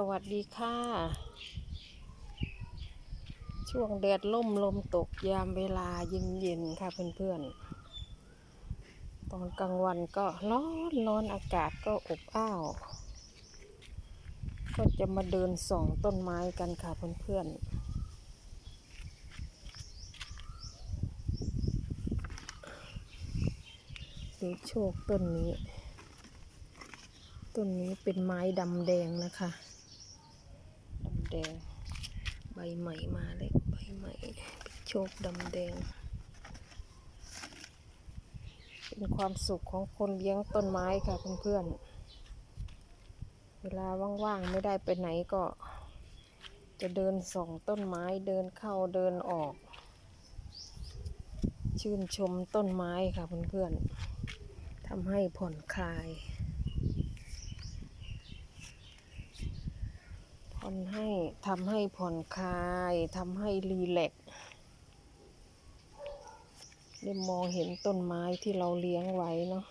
สวัสดีค่ะ ช่วงแดดล่มลมตกยามเวลาเย็นๆค่ะเพื่อนๆ ตอนกลางวันก็ร้อนร้อนอากาศก็อบอ้าว ก็จะมาเดินส่องต้นไม้กันค่ะเพื่อนๆดูโชคต้นนี้ ต้นนี้เป็นไม้ดำแดงนะคะำแดง ใบใหม่มาเลยใบใหม่โชคดำแดง เป็นความสุขของคนเลี้ยงต้นไม้ค่ะเพื่อนๆ เวลาว่างๆ ไม่ได้ไปไหนก็ จะเดินส่องต้นไม้เดินเข้าเดินออก ชื่นชมต้นไม้ค่ะเพื่อนๆทำให้ผ่อนคลาย ผ่อนให้ทำให้ผ่อนคลายทำให้รีแลกซ์ได้มองเห็นต้นไม้ที่เราเลี้ยงไว้เนาะ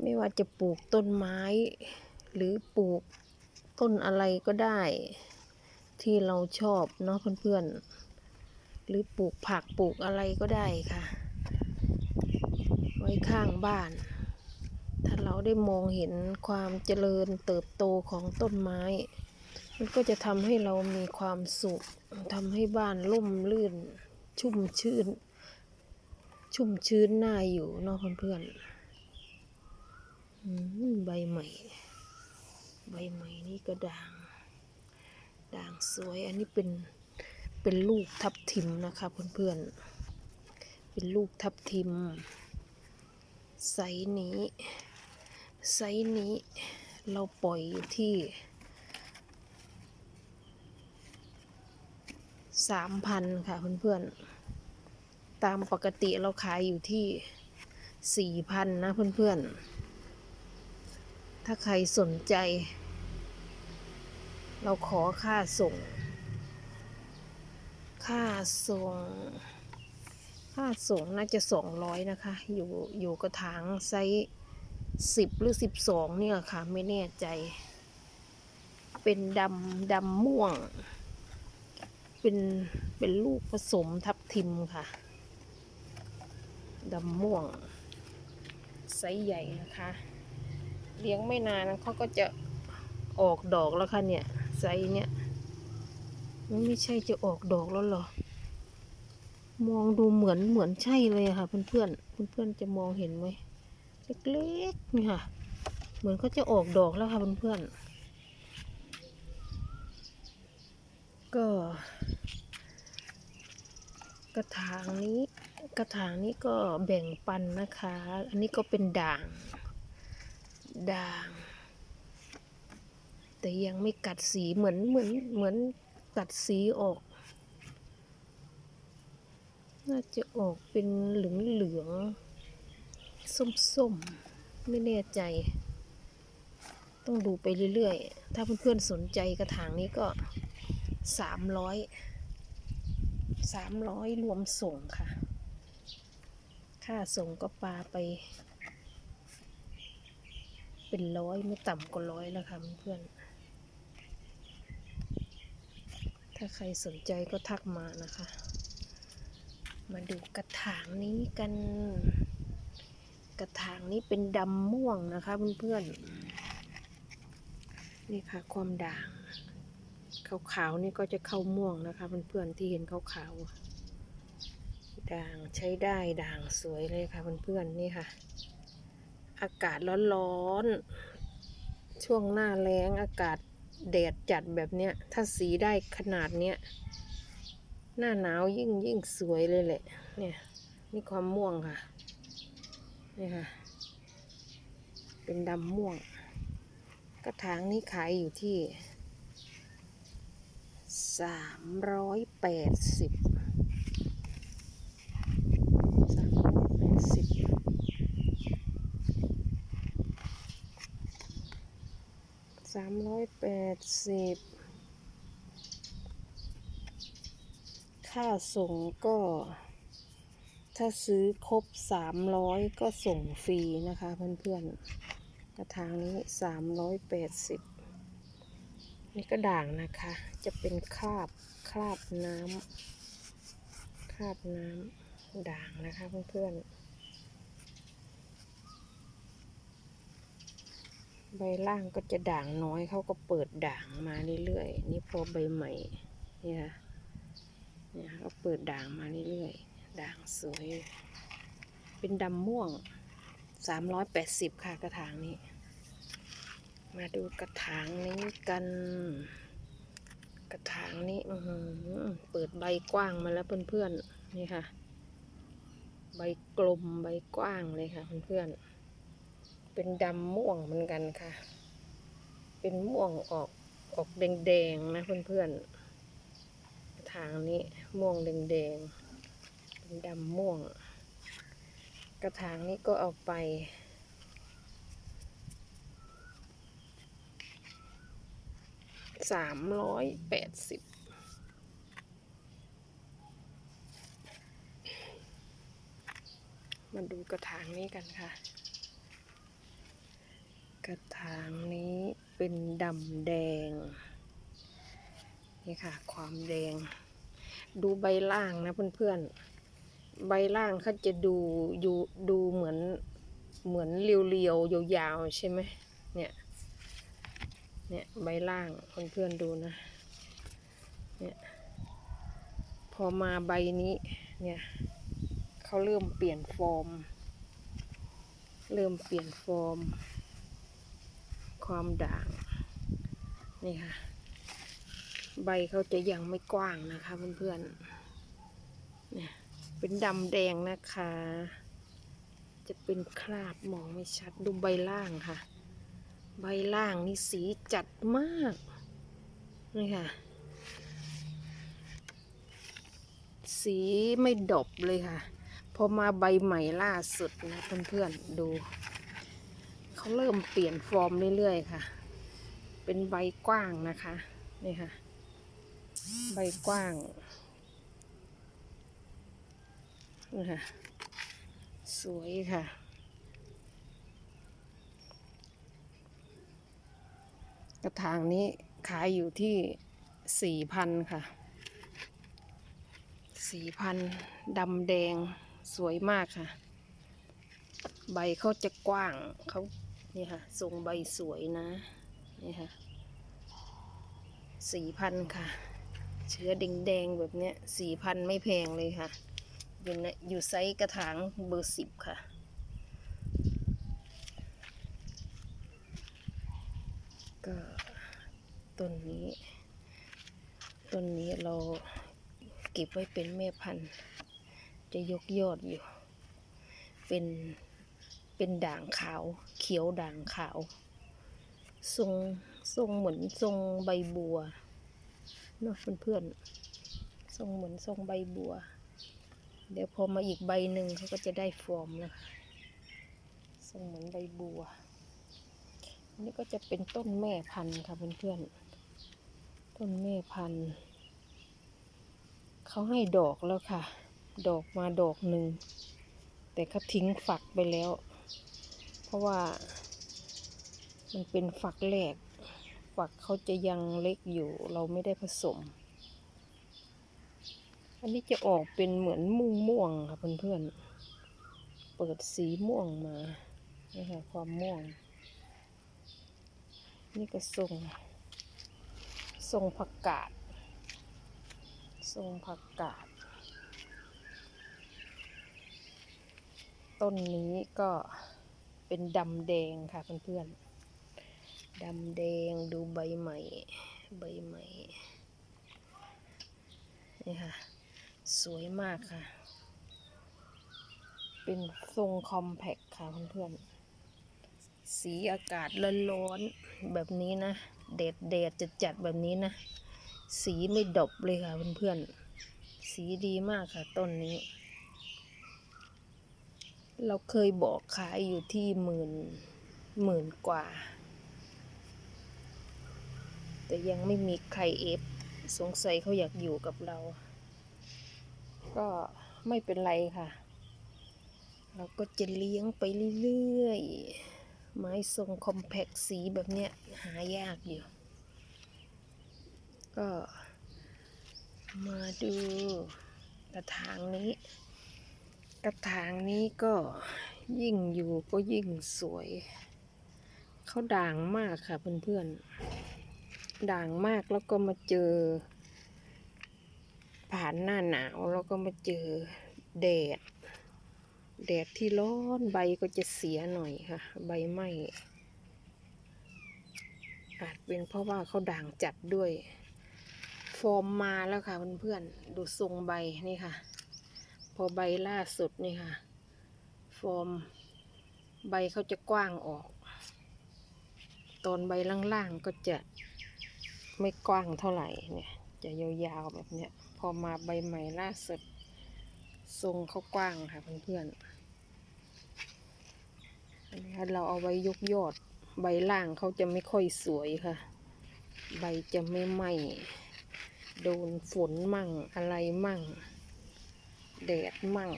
ไม่ว่าจะปลูกต้นไม้ หรือปลูกต้นอะไรก็ได้ ที่เราชอบเนาะเพื่อนๆ หรือปลูกผักปลูกอะไรก็ได้ค่ะ ไว้ข้างบ้าน ถ้าเราได้มองเห็นความเจริญเติบโตของต้นไม้ มันก็จะทำให้เรามีความสุขทำให้บ้านร่มรื่น ชุ่มชื้นชุ่มชื้นน่าอยู่นาะเพื่อนๆใบใหม่ ใบใหม่นี่ก็ด่าง ด่างสวย อันนี้เป็น เป็นลูกทับทิมนะคะเพื่อนๆ เป็นลูกทับทิมไซส์นี้ ไซส์นี้เราปล่อยอยู่ที่สามพันค่ะเพื่อนๆ ตามปกติเราขายอยู่ที่สี่พันนะเพื่อนๆ ถ้าใครสนใจ เราขอค่าส่ง ค่าส่ง ค่าส่งน่าจะสองร้อยนะคะ อยู่อยู่กระถางไซส์ สิบหรือสิบสองเนี่ยค่ะ ไม่แน่ใจ เป็นดำดำม่วง เป็นเป็นลูกผสมทับทิมค่ะดำม่วงไซส์ใหญ่นะคะ เลี้ยงไม่นานเขาก็จะออกดอกแล้วค่ะเนี่ยไซส์เนี่ยมันไม่ใช่จะออกดอกแล้วหรอ มองดูเหมือนเหมือนใช่เลยค่ะ เพื่อนเพื่อนเพื่อนๆจะมองเห็นไหม เล็กๆนี่ค่ะ เหมือนเขาจะออกดอกแล้วค่ะเพื่อนๆ ก็ กระถางนี้ กระถางนี้ก็แบ่งปันนะคะ อันนี้ก็เป็นด่าง ด่าง แต่ยังไม่กัดสีเหมือนเหมือนเหมือนกัดสีออก น่าจะออกเป็นเหลืองเหลือง ส้มๆ ไม่แน่ใจ ต้องดูไปเรื่อยๆ ถ้าเพื่อนๆสนใจกระถางนี้ก็สามร้อยสามร้อยรวมส่งค่ะ ค่าส่งก็ปลาไป เป็นร้อยไม่ต่ำกว่าร้อยแล้วค่ะเพื่อนๆ ถ้าใครสนใจก็ทักมานะคะ มาดูกระถางนี้กัน กระถางนี้เป็นดำม่วงนะคะเพื่อนๆนี่ค่ะ ความด่างขาวๆนี่ก็จะเข้าม่วงนะคะเพื่อนๆที่เห็นขาวๆด่างใช้ได้ด่างสวยเลยค่ะเพื่อนๆนี่ค่ะ อากาศร้อนๆช่วงหน้าแล้งอากาศแดดจัดแบบเนี้ย ถ้าสีได้ขนาดเนี้ยหน้าหนาวยิ่งยิ่งสวยเลยแหละ เนี่ย นี่ความม่วงค่ะ นี่ค่ะ เป็นดำม่วง กระถางนี้ขายอยู่ที่สามร้อยแปดสิบสามร้อยแปดสิบสามร้อยแปดสิบค่าส่งก็ ถ้าซื้อครบสามร้อยก็ส่งฟรีนะคะเพื่อนๆ กระถางนี้สามร้อยแปดสิบนี่ก็ด่างนะคะ จะเป็นคราบคราบน้ำคราบน้ำด่างนะคะเพื่อนๆ ใบล่างก็จะด่างน้อยเขาก็เปิดด่างมาเรื่อยๆ นี่พอใบใหม่เนี่ยค่ะเนี่ยก็เปิดด่างมาเรื่อยๆ ด่างสวย เป็นดำม่วงสามร้อยแปดสิบค่ะกระถางนี้ มาดูกระถางนี้กัน กระถางนี้เปิดใบกว้างมาแล้วเพื่อนๆ นี่ค่ะ ใบกลมใบกว้างเลยค่ะเพื่อนๆ เป็นดำม่วงเหมือนกันค่ะ เป็นม่วงออกออกแดงๆนะเพื่อนๆ กระถางนี้ม่วงแดงๆ ดำม่วง กระถางนี้ก็เอาไปสามร้อยแปดสิบมาดูกระถางนี้กันค่ะ กระถางนี้เป็นดำแดง นี่ค่ะ ความแดง ดูใบล่างนะเพื่อนๆ ใบล่างเขาจะดูอยู่ดูเหมือนเหมือนเรียวๆยาวๆใช่ไหมเนี่ยเนี่ยใบล่างเพื่อนๆดูนะเนี่ยพอมาใบนี้เนี่ยเขาเริ่มเปลี่ยนฟอร์ม เริ่มเปลี่ยนฟอร์ม ความด่างนี่ค่ะใบเขาจะยังไม่กว้างนะคะเพื่อนๆ เป็นดำแดงนะคะ จะเป็นคราบมองไม่ชัดดูใบล่างค่ะ ใบล่างนี่สีจัดมากนี่ค่ะ สีไม่ดบเลยค่ะ พอมาใบใหม่ล่าสุดนะเพื่อนๆดู เขาเริ่มเปลี่ยนฟอร์มเรื่อยๆค่ะ เป็นใบกว้างนะคะ นี่ค่ะ ใบกว้าง นี่ค่ะ สวยค่ะ กระถางนี้ขายอยู่ที่สี่พันค่ะสี่พันดำแดงสวยมากค่ะ ใบเขาจะกว้างเขานี่ค่ะ ทรงใบสวยนะ นี่ค่ะสี่พันค่ะ เชื้อแดงๆแบบเนี้ยสี่พันไม่แพงเลยค่ะ อยู่ในอยู่ไซส์กระถางเบอร์สิบค่ะ ก็ต้นนี้ ต้นนี้เราเก็บไว้เป็นแม่พันธุ์ จะยกยอดอยู่ เป็นเป็นด่างขาว เขียวด่างขาว ทรงทรงเหมือนทรงใบบัวเนาะเพื่อนๆทรงเหมือนทรงใบบัว เดี๋ยวพอมาอีกใบหนึ่งเขาก็จะได้ฟอร์มนะคะทรงเหมือนใบบัวนนี้ก็จะเป็นต้นแม่พันธุ์ค่ะเพื่อนๆ ต้นแม่พันธุ์เขาให้ดอกแล้วค่ะ ดอกมาดอกหนึ่ง แต่เขาทิ้งฝักไปแล้ว เพราะว่า มันเป็นฝักแรก ฝักเขาจะยังเล็กอยู่ เราไม่ได้ผสม อันนี้จะออกเป็นเหมือนม่วงม่วงค่ะเพื่อนๆ เปิดสีม่วงมา นี่ค่ะความม่วง นี่ก็ทรงทรงผักกาดทรงผักกาด ต้นนี้ก็เป็นดำแดงค่ะเพื่อนๆ ดำแดงดูใบใหม่ ใบใหม่ นี่ค่ะ สวยมากค่ะ เป็นทรงคอมแพคค่ะเพื่อนๆ สีอากาศร้อนๆแบบนี้นะแดดแดดจัดจัดๆแบบนี้นะ สีไม่ดบเลยค่ะเพื่อนๆ สีดีมากค่ะต้นนี้ เราเคยบอกขายอยู่ที่หมื่นหมื่นกว่า แต่ยังไม่มีใครเอฟสงสัยเขาอยากอยู่กับเรา ก็ไม่เป็นไรค่ะ เราก็จะเลี้ยงไปเรื่อยๆ ไม้ทรงคอมแพคสีแบบเนี้ยหายากอยู่ ก็มาดูกระถางนี้ กระถางนี้ก็ยิ่งอยู่ก็ยิ่งสวย เขาด่างมากค่ะเพื่อนๆ ด่างมากแล้วก็มาเจอ ผ่านหน้าหนาวแล้วก็มาเจอแดด แดดที่ร้อนใบก็จะเสียหน่อยค่ะ ใบไหม้อาจเป็นเพราะว่าเขาด่างจัดด้วย ฟอร์มมาแล้วค่ะเพื่อนๆดูทรงใบนี่ค่ะ พอใบล่าสุดนี่ค่ะ ฟอร์มใบเขาจะกว้างออก ตอนใบล่างๆก็จะไม่กว้างเท่าไหร่เนี่ย จะยาวๆแบบเนี้ย พอมาใบใหม่ล่าสุดทรงเขากว้างค่ะเพื่อนๆอันนี้ค่ะเราเอาไว้ยกยอด ใบล่างเขาจะไม่ค่อยสวยค่ะ ใบจะไม่ไหม้โดนฝนมั่งอะไรมั่ง แดดมั่ง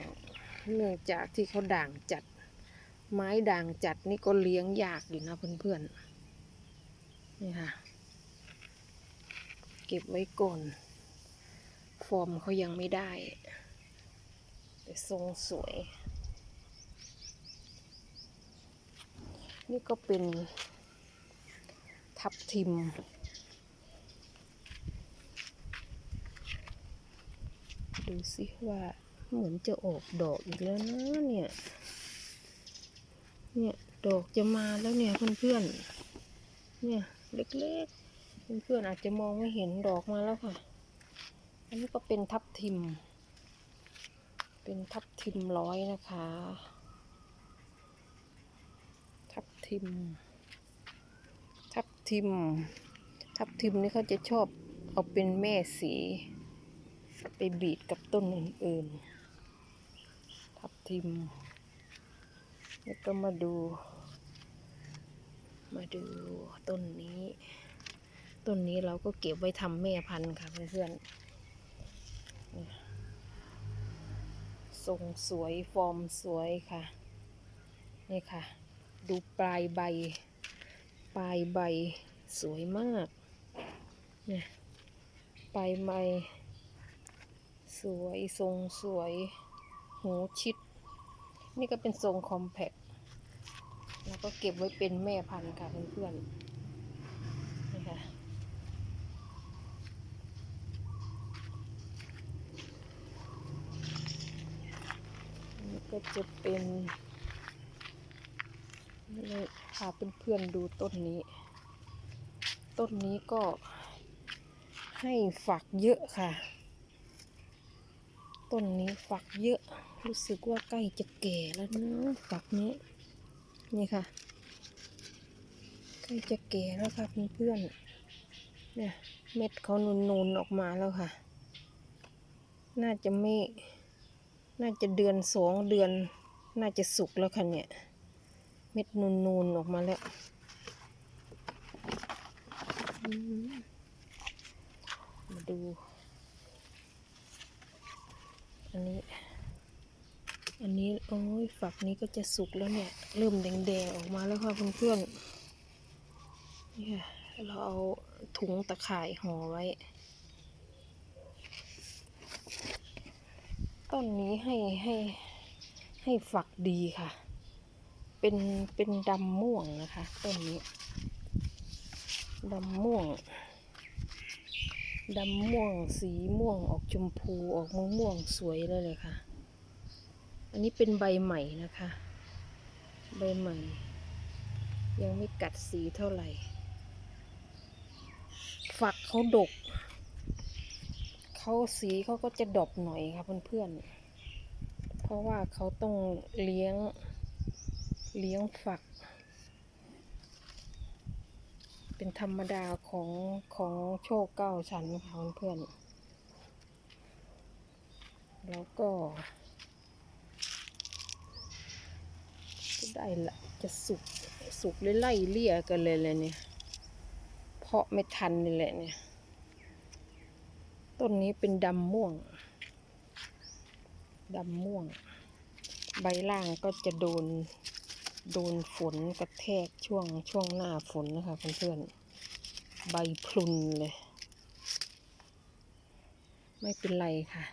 เนื่องจากที่เขาด่างจัด ไม้ด่างจัดนี่ก็เลี้ยงยากอยู่นะเพื่อนๆนี่ค่ะ เก็บไว้ก่อน ฟอร์มเขายังไม่ได้ แต่ทรงสวย นี่ก็เป็นทับทิม ดูสิว่าเหมือนจะออกดอกอีกแล้วนะเนี่ย เนี่ยดอกจะมาแล้วเนี่ยเพื่อนๆ เนี่ยเล็กๆ เพื่อนๆอาจจะมองไม่เห็นดอกมาแล้วค่ะ อันนี้ก็เป็นทับทิม เป็นทับทิมร้อยนะคะ ทับทิม ทับทิม ทับทิมนี่เขาจะชอบเอาเป็นแม่สี ไปบีดกับต้นอื่นๆ ทับทิม แล้วก็มาดู มาดูต้นนี้ ต้นนี้เราก็เก็บไว้ทำแม่พันธุ์ค่ะเพื่อนๆ ทรงสวยฟอร์มสวยค่ะ นี่ค่ะ ดูปลายใบ ปลายใบสวยมากเนี่ยปลายใบสวยทรงสวย หูชิด นี่ก็เป็นทรงคอมแพคแล้วก็เก็บไว้เป็นแม่พันธุ์ค่ะเพื่อนๆนี่ค่ะ นี่ ก็จะเป็นนี่พาเพื่อนๆดูต้นนี้ ต้นนี้ก็ให้ฝักเยอะค่ะ ต้นนี้ฝักเยอะ รู้สึกว่าใกล้จะแก่แล้วนะฝักนี้ นี่ค่ะ ใกล้จะแก่แล้วค่ะเพื่อนๆเนี่ยเม็ดเขานูนๆออกมาแล้วค่ะ น่าจะไม่ น่าจะเดือนสองเดือน น่าจะสุกแล้วค่ะเนี่ย เม็ดนูนๆออกมาแล้วมมาดู อันนี้ อันนี้ โอ้ยฝักนี้ก็จะสุกแล้วเนี่ย เริ่มแดงๆออกมาแล้วค่ะเพื่อนๆเนี่ยเราเอาถุงตะข่ายห่อไว้ ต้นนี้ให้ให้ให้ฝักดีค่ะ เป็นเป็นดำม่วงนะคะ ต้นนี้ดำม่วงดำม่วงสีม่วงออกชมพูออกม่วงม่วงสวยเลยเลยค่ะ อันนี้เป็นใบใหม่นะคะ ใบใหม่ ยังไม่กัดสีเท่าไหร่ ฝักเขาดก เขาสีเขาก็จะดกหน่อยค่ะเพื่อนๆ เพราะว่าเขาต้องเลี้ยงเลี้ยงฝัก เป็นธรรมดาของของโชคเก้าชั้นค่ะเพื่อนๆ แล้วก็จะได้ละจะสุกสุกเลยไล่เลี่ยกันเลยเลยเนี่ย เพาะไม่ทันนี่แหละเนี่ย ต้นนี้เป็นดำม่วงดำม่วง ใบล่างก็จะโดน โดนฝนกระแทกช่วงช่วงหน้าฝนนะคะเพื่อนๆใบพลุนเลย ไม่เป็นไรค่ะ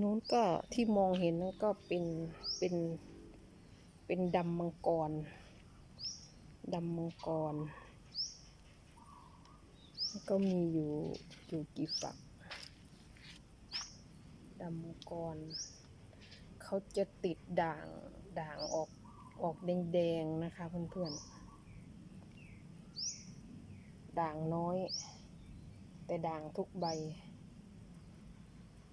นู้นก็ที่มองเห็นนั่นก็เป็นเป็น เป็นดำมังกรดำมังกรแล้วก็มีอยู่อยู่กี่ฝักดำมังกร เขาจะติดด่างด่างออกออกแดงๆนะคะเพื่อนๆ ด่างน้อย แต่ด่างทุกใบ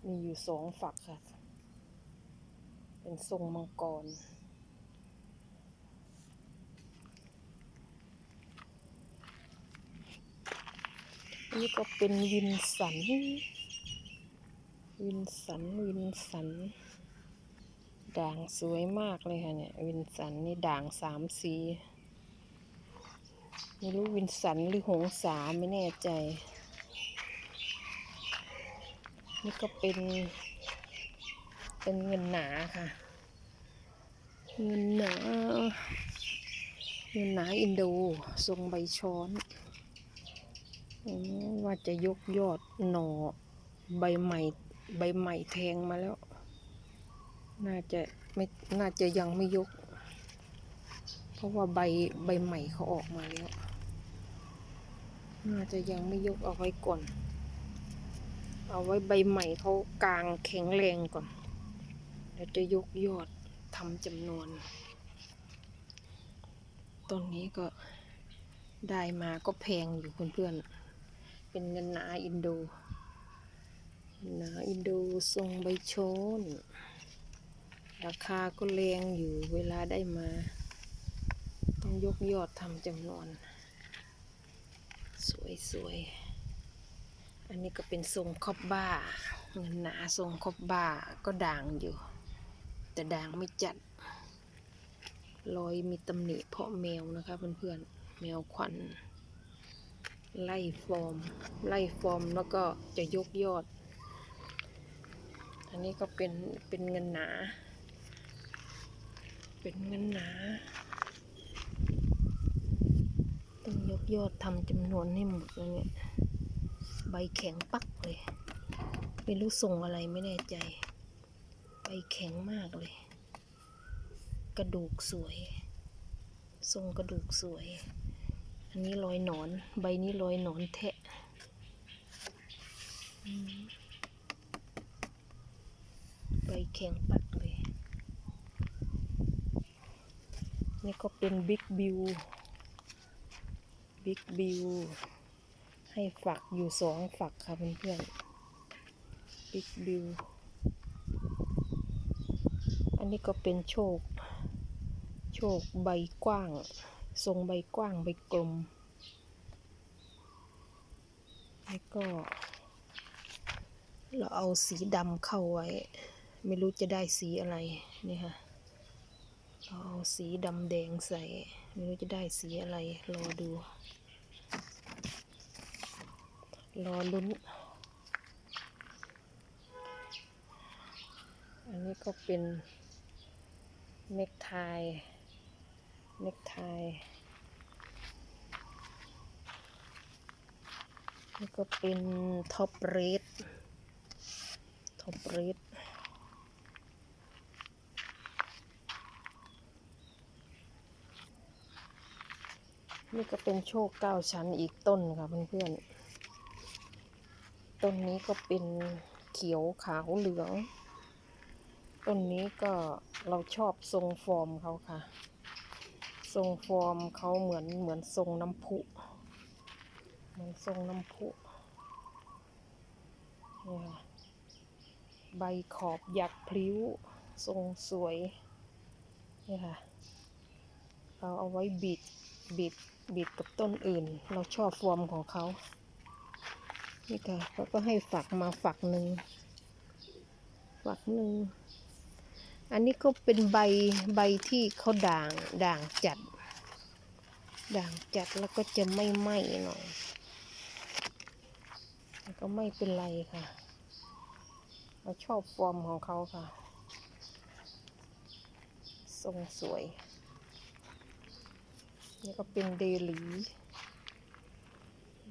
มีอยู่สองฝักค่ะ เป็นทรงมังกร นี่ก็เป็นวินสัน วินสัน วินสัน ด่างสวยมากเลยค่ะเนี่ย วินสันนี่ด่างสามสี ไม่รู้วินสันหรือหงสาไม่แน่ใจ นี่ก็เป็น เป็นเงินหนาค่ะ เงินหนาเงินหนาอินโดทรงใบช้อน ว่าจะยกยอดหน่อใบใหม่ใบใหม่แทงมาแล้ว น่าจะไม่น่าจะยังไม่ยก เพราะว่าใบใบใหม่เขาออกมาแล้ว น่าจะยังไม่ยกเอาไว้ก่อน เอาไว้ใบใหม่เขากลางแข็งแรงก่อนเดี๋ยวจะยกยอดทำจำนวนต้นนี้ก็ได้มาก็แพงอยู่เพื่อนๆ เป็นเงินหนาอินโดหนาอินโดทรงใบโชน ราคาก็แรงอยู่เวลาได้มา ต้องยกยอดทำจำนวน สวยๆอันนี้ก็เป็นทรงคอบบ้า เงินหนาทรงคอบบ้าก็ด่างอยู่ แต่ด่างไม่จัดรอยมีตำหนิเพราะแมวนะคะเพื่อนๆแมวควัน ไล่ฟอร์ม ไล่ฟอร์มแล้วก็จะยกยอด อันนี้ก็เป็นเป็นเงินหนา เป็นเงินหนา ต้องยกยอดทำจำนวนให้หมดแล้วเนี่ย ใบแข็งปักเลย ไม่รู้ทรงอะไรไม่แน่ใจ ใบแข็งมากเลย กระดูกสวย ทรงกระดูกสวย อันนี้รอยหนอน ใบนี้รอยหนอนแทะใบแข็งปักเลย นี่ก็เป็นบิ๊กบิว บิ๊กบิว ให้ฝักอยู่สองฝักค่ะเพื่อนๆ บิ๊กบิว อันนี้ก็เป็นโชค โชคใบกว้าง ทรงใบกว้างใบกลม แล้วก็ เราเอาสีดำเข้าไว้ ไม่รู้จะได้สีอะไรนี่ค่ะเราเอาสีดำแดงใส่ ไม่รู้จะได้สีอะไรรอดู รอลุ้น อันนี้ก็เป็นเน็กไท เน็กไทนี่ก็เป็นท็อปเรดท็อปเรดนี่ก็เป็นโชคเก้าชั้นอีกต้นค่ะเพื่อนๆ ต้นนี้ก็เป็นเขียวขาวเหลือง ต้นนี้ก็เราชอบทรงฟอร์มเขาค่ะ ทรงฟอร์มเขาเหมือนเหมือนทรงน้ำพุเหมือนทรงน้ำพุนี่ค่ะใบขอบหยักพลิ้ว ทรงสวยนี่ค่ะเราเอาไว้บิดบิดบิดกับต้นอื่น เราชอบฟอร์มของเขา นี่ค่ะเขาก็ให้ฝักมาฝักหนึ่งฝักหนึ่ง อันนี้ก็เป็นใบใบที่เขาด่างด่างจัด ด่างจัดแล้วก็จะไม่ไหม้หน่อยก็ไม่เป็นไรค่ะเราชอบฟอร์มของเขาค่ะ ทรงสวย นี่ก็เป็นเดลี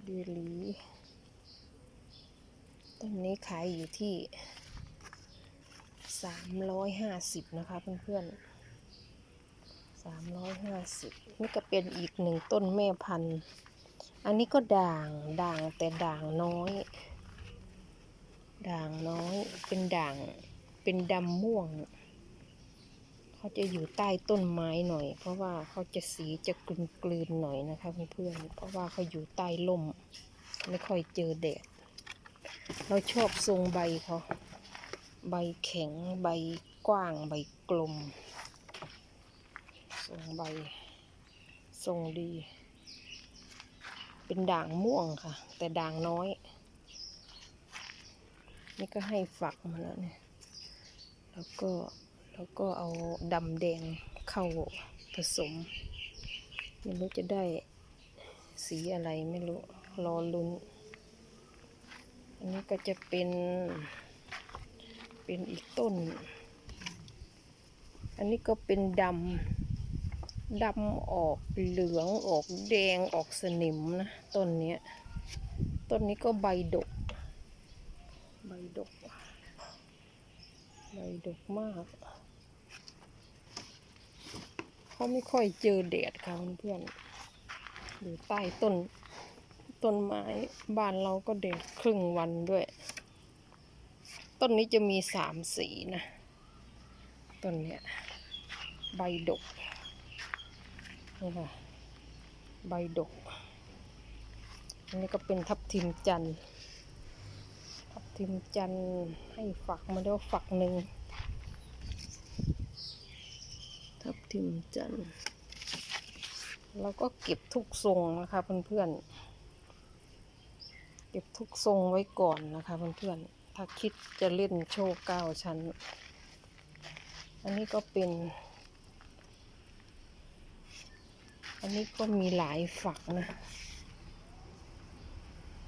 เดลีต้นนี้ขายอยู่ที่ สามร้อยห้าสิบนะคะเพื่อนๆสามร้อยห้าสิบนี่ก็เป็นอีกหนึ่งต้นแม่พันธุ์ อันนี้ก็ด่างด่างแต่ด่างน้อย ด่างน้อยเป็นด่างเป็นดำม่วง เขาจะอยู่ใต้ต้นไม้หน่อย เพราะว่าเขาจะสีจะกลืนกลืนๆหน่อยนะคะเพื่อนๆเพราะว่าเขาอยู่ใต้ร่มไม่ค่อยเจอแดดเราชอบทรงใบเขา ใบแข็งใบกว้างใบกลมทรงใบทรงดี เป็นด่างม่วงค่ะ แต่ด่างน้อย นี่ก็ให้ฝักมาแล้วเนี่ยแล้วก็แล้วก็เอาดำแดงเข้าผสม ไม่รู้จะได้สีอะไรไม่รู้รอลุ้น อันนี้ก็จะเป็น เป็นอีกต้น อันนี้ก็เป็นดำ ดำออกเหลืองออกแดงออกสนิมนะต้นเนี้ย ต้นนี้ก็ใบดก ใบดก ใบดกมากเขาไม่ค่อยเจอแดดค่ะเพื่อนอยู่ใต้ต้นต้นไม้บ้านเราก็แดดครึ่งวันด้วย ต้นนี้จะมีสามสีนะ ต้นเนี้ยใบดกนี่ค่ะใบดก อันนี้ก็เป็นทับทิมจันทร์ทับทิมจันทร์ให้ฝักมาแล้วฝักหนึ่งทับทิมจันทร์เราก็เก็บทุกทรงนะคะเพื่อนๆ เก็บทุกทรงไว้ก่อนนะคะเพื่อนๆ ถ้าคิดจะเล่นโชว์เก้าชั้น อันนี้ก็เป็น อันนี้ก็มีหลายฝักนะ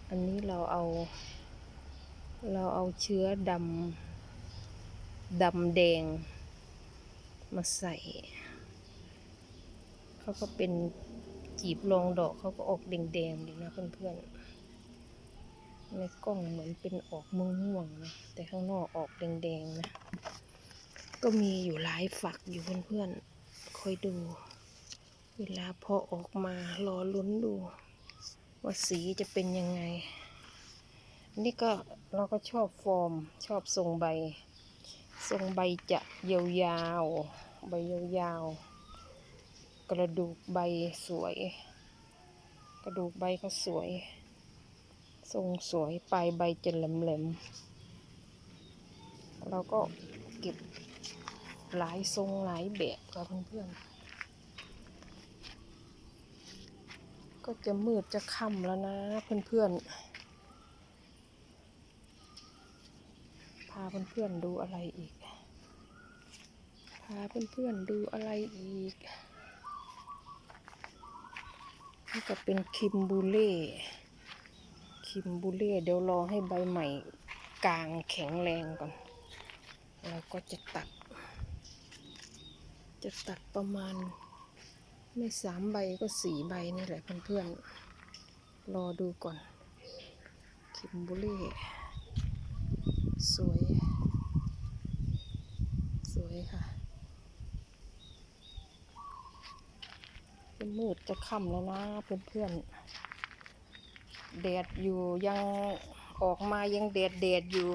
อันนี้เราเอา เราเอาเชื้อดำดำแดงมาใส่ เขาก็เป็นจีบรองดอกเขาก็ออกแดงๆดีนะเพื่อนๆ ในกล้องเหมือนเป็นออกม่วงๆนะแต่ข้างนอกออกแดงๆนะ ก็มีอยู่หลายฝักอยู่เพื่อนๆคอยดู เวลาพอออกมารอลุ้นดู ว่าสีจะเป็นยังไง นี่ก็เราก็ชอบฟอร์มชอบทรงใบ ทรงใบจะยาวๆใบยาวๆกระดูกใบสวย กระดูกใบก็สวย ทรงสวยปลายใบจะแหลมๆเราก็เก็บหลายทรงหลายแบบค่ะเพื่อนๆ ก็จะมืดจะค่ำแล้วนะเพื่อนๆ พาเพื่อนๆดูอะไรอีก พาเพื่อนๆดูอะไรอีก นี่ก็เป็นคิมบูเล่ คิมบูเล่เดี๋ยวรอให้ใบใหม่กลางแข็งแรงก่อน แล้วก็จะตัด จะตัดประมาณ ไม่สามใบก็สี่ใบนี่แหละเพื่อนๆ รอดูก่อน คิมบูเล่สวย สวยค่ะมืดจะค่ำแล้วนะเพื่อนๆ แดดอยู่ยังออกมายังแดดแดดอยู่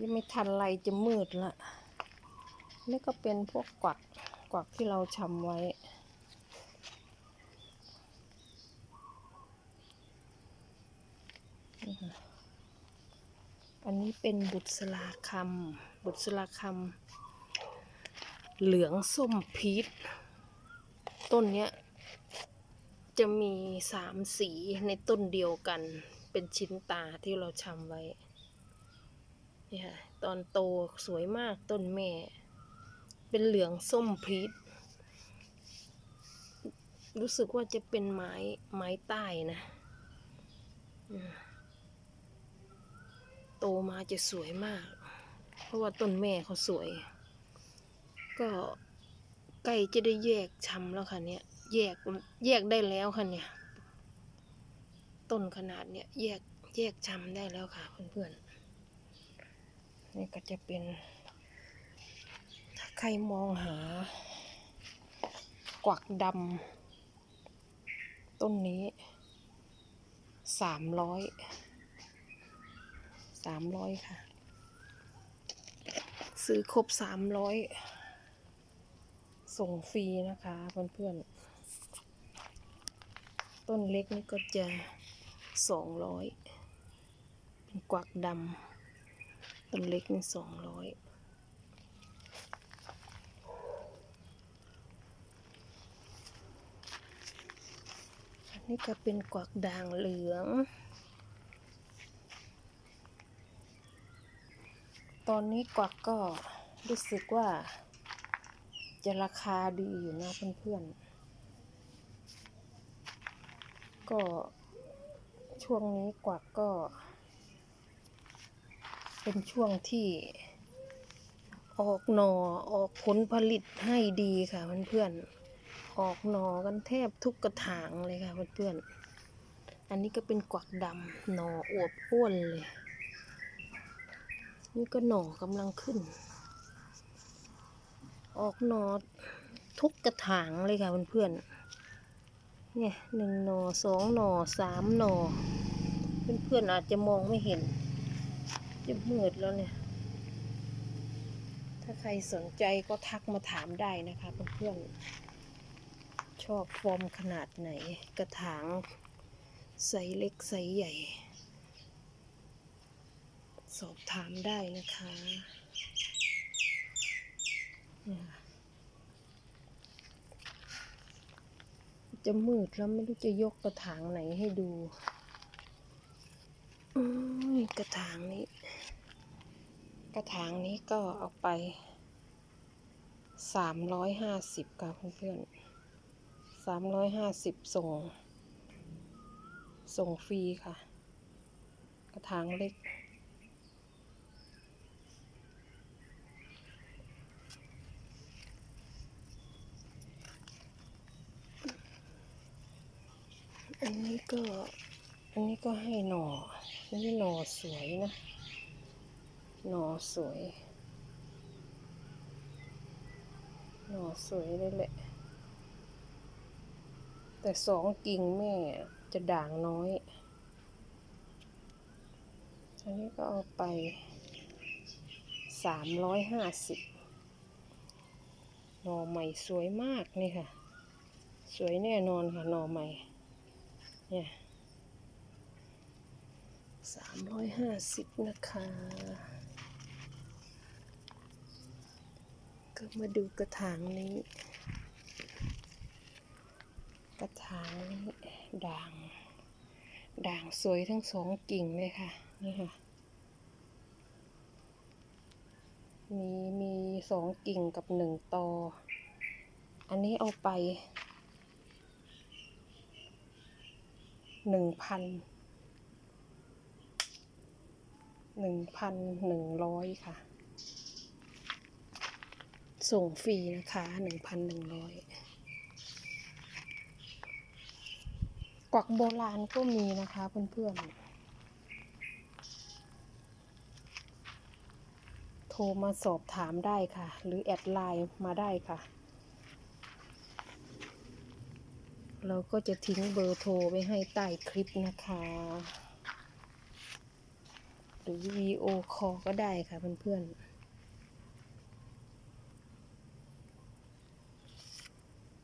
ยังไม่ทันไรจะมืดละนี่ก็เป็นพวกกวักกวักที่เราชำไว้ อันนี้เป็นบุษราคำบุษราคำเหลืองส้มพีชต้นเนี้ย จะมีสามสีในต้นเดียวกัน เป็นชิ้นตาที่เราชำไว้นี่ค่ะตอนโตสวยมากต้นแม่ เป็นเหลืองส้มพีชรู้สึกว่าจะเป็นไม้ไม้ใต้นะโตมาจะสวยมาก เพราะว่าต้นแม่เขาสวย ก็ใกล้จะได้แยกชำแล้วค่ะเนี่ย แยกแยกได้แล้วค่ะเนี่ย ต้นขนาดเนี่ยแยกแยกชำได้แล้วค่ะเพื่อนๆนี่ก็จะเป็น ถ้าใครมองหา กวักดำต้นนี้สามร้อยสามร้อยค่ะ ซื้อครบสามร้อยส่งฟรีนะคะเพื่อนๆ ต้นเล็กนี่ก็จะสองร้อยเป็นกวักดำต้นเล็กนี่สองร้อยอันนี้ก็เป็นกวักด่างเหลือง ตอนนี้กวักก็รู้สึกว่าจะราคาดีอยู่นะเพื่อนๆ ก็ช่วงนี้กวักก็ เป็นช่วงที่ออกหน่อออกผลผลิตให้ดีค่ะเพื่อนๆออกหน่อกันแทบทุกกระถางเลยค่ะเพื่อนๆอันนี้ก็เป็นกวักดำหน่ออวบอ้วนเลย นี่ก็หน่อกำลังขึ้น ออกหน่อทุกกระถางเลยค่ะเพื่อนๆ เนี่ยหนึ่งหน่อสองหน่อสามหน่อเพื่อนๆอาจจะมองไม่เห็น จะมืดแล้วเนี่ย ถ้าใครสนใจก็ทักมาถามได้นะคะเพื่อนๆชอบฟอร์มขนาดไหน กระถางไซส์เล็กไซส์ใหญ่ สอบถามได้นะคะเนี่ยค่ะ จะมืดแล้วไม่รู้จะยกกระถางไหนให้ดูอืมกระถางนี้ กระถางนี้ก็เอาไปสามร้อยห้าสิบค่ะเพื่อนๆสามร้อยห้าสิบส่ง ส่งฟรีค่ะ กระถางเล็ก อันนี้ ก็อันนี้ก็ให้หน่ออันนี้หน่อสวยนะ หน่อสวย หน่อสวยเลยแหละ แต่สองกิ่งแม่จะด่างน้อย อันนี้ก็เอาไปสามร้อยห้าสิบหน่อใหม่สวยมากนี่ค่ะ สวยแน่นอนค่ะหน่อใหม่ เนี่ยสามร้อยห้าสิบนะคะ ก็มาดูกระถางนี้ กระถางนี้ด่าง ด่างสวยทั้งสองกิ่งเลยค่ะ นี่ค่ะ มีมีสองกิ่งกับหนึ่งตอ อันนี้เอาไป หนึ่งพันหนึ่งพันหนึ่งร้อยค่ะ ส่งฟรีนะคะหนึ่งพันหนึ่งร้อยกวักโบราณก็มีนะคะเพื่อนๆ โทรมาสอบถามได้ค่ะ หรือแอดไลน์มาได้ค่ะ เราก็จะทิ้งเบอร์โทรไว้ให้ใต้คลิปนะคะ หรือวีโอคอก็ได้ค่ะเพื่อนๆ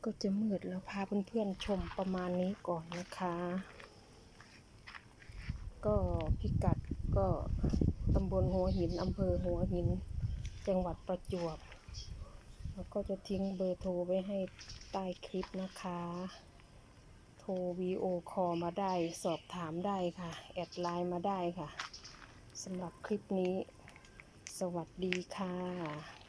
ก็จะมืดแล้วพาเพื่อนๆชมประมาณนี้ก่อนนะคะ ก็พิกัดก็ตำบลหัวหินอำเภอหัวหิน จังหวัดประจวบ แล้วก็จะทิ้งเบอร์โทรไว้ให้ใต้คลิปนะคะ โทรวีโอคอมาได้ สอบถามได้ค่ะ แอดไลน์มาได้ค่ะสำหรับคลิปนี้ สวัสดีค่ะ